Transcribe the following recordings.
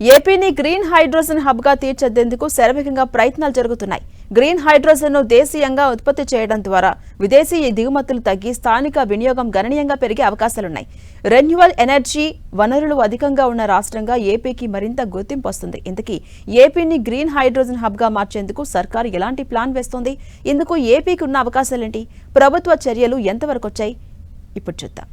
ఏపీని green hydrogen హబ్గా తీర్చిదిద్దేందుకు శరవేగంగా ప్రయత్నాలు జరుగుతున్నాయి. గ్రీన్ హైడ్రోజన్ను దేశీయంగా ఉత్పత్తి చేయడం ద్వారా విదేశీ దిగుమతులు తగ్గి స్థానిక వినియోగం గణనీయంగా పెరిగే అవకాశాలున్నాయి. రెన్యువల్ ఎనర్జీ వనరులు అధికంగా ఉన్న రాష్ట్రంగా ఏపీకి మరింత గుర్తింపు వస్తుంది. ఇందుకీ ఏపీని గ్రీన్ హైడ్రోజన్ హబ్గా మార్చేందుకు సర్కారు ఎలాంటి ప్లాన్ వేస్తోంది? ఇందుకు ఏపీకి ఉన్న అవకాశాలేంటి? ప్రభుత్వ చర్యలు ఎంతవరకు వచ్చాయి? ఇప్పుడు చూద్దాం.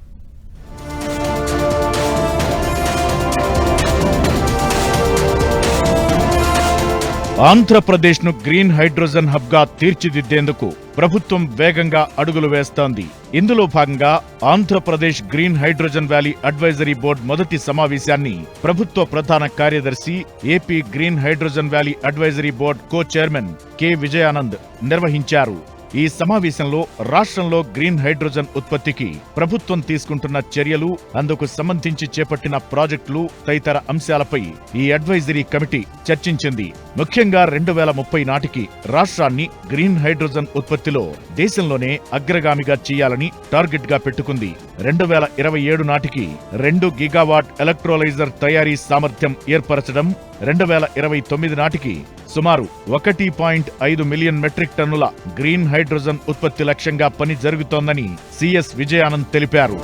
ఆంధ్రప్రదేశ్ను గ్రీన్ హైడ్రోజన్ హబ్గా తీర్చిదిద్దేందుకు ప్రభుత్వం వేగంగా అడుగులు వేస్తోంది. ఇందులో భాగంగా Andhra Pradesh green hydrogen valley advisory board మొదటి సమావేశాన్ని ప్రభుత్వ ప్రధాన కార్యదర్శి AP green hydrogen valley advisory board co chairman K Vijayanand నిర్వహించారు. ఈ సమావేశంలో రాష్ట్రంలో గ్రీన్ హైడ్రోజన్ ఉత్పత్తికి ప్రభుత్వం తీసుకుంటున్న చర్యలు అందుకు సంబంధించి చేపట్టిన ప్రాజెక్టులు తదితర అంశాలపై ఈ అడ్వైజరీ కమిటీ చర్చించింది. ముఖ్యంగా రెండు వేల ముప్పై నాటికి రాష్ట్రాన్ని గ్రీన్ హైడ్రోజన్ ఉత్పత్తిలో దేశంలోనే అగ్రగామిగా చేయాలని టార్గెట్గా పెట్టుకుంది. రెండు వేల ఇరవై ఏడు నాటికి రెండు గిగావాట్ ఎలక్ట్రోలైజర్ తయారీ సామర్థ్యం ఏర్పరచడం రెండు వేల ఇరవై తొమ్మిది నాటికి సుమారు ఒకటి పాయింట్ ఐదు మిలియన్ మెట్రిక్ టన్నుల గ్రీన్ హైడ్రోజన్ ఉత్పత్తి లక్ష్యంగా పని జరుగుతోందని సిఎస్ విజయానంద్ తెలిపారు.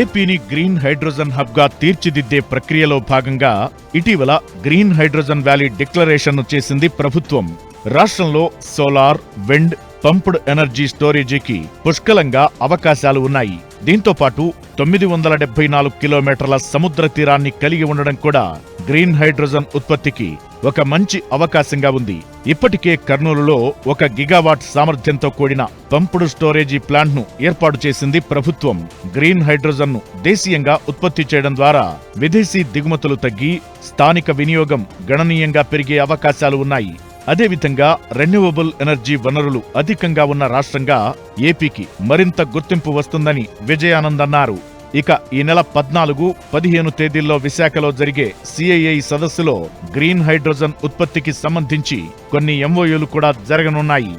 ఏపీని గ్రీన్ హైడ్రోజన్ హబ్గా తీర్చిదిద్దే ప్రక్రియలో భాగంగా ఇటీవల గ్రీన్ హైడ్రోజన్ వ్యాలీ డిక్లరేషన్ చేసింది ప్రభుత్వం. రాష్ట్రంలో సోలార్ విండ్ పంప్డ్ ఎనర్జీ స్టోరేజీకి పుష్కలంగా అవకాశాలు ఉన్నాయి. దీంతో పాటు తొమ్మిది వందల డెబ్బై నాలుగు కిలోమీటర్ల సముద్ర తీరాన్ని కలిగి ఉండడం కూడా గ్రీన్ హైడ్రోజన్ ఉత్పత్తికి ఒక మంచి అవకాశంగా ఉంది. ఇప్పటికే కర్నూలులో ఒక గిగావాట్ సామర్థ్యంతో కూడిన పంపుడు స్టోరేజీ ప్లాంట్ను ఏర్పాటు చేసింది ప్రభుత్వం. గ్రీన్ హైడ్రోజన్ను దేశీయంగా ఉత్పత్తి చేయడం ద్వారా విదేశీ దిగుమతులు తగ్గి స్థానిక వినియోగం గణనీయంగా పెరిగే అవకాశాలు ఉన్నాయి. అదేవిధంగా రెన్యూవబుల్ ఎనర్జీ వనరులు అధికంగా ఉన్న రాష్ట్రంగా ఏపీకి మరింత గుర్తింపు వస్తుందని విజయానంద్ అన్నారు. ఇక ఈ నెల పద్నాలుగు పదిహేను తేదీల్లో విశాఖలో జరిగే సిఐఐ సదస్సులో గ్రీన్ హైడ్రోజన్ ఉత్పత్తికి సంబంధించి కొన్ని ఎంఓయూలు కూడా జరగనున్నాయి.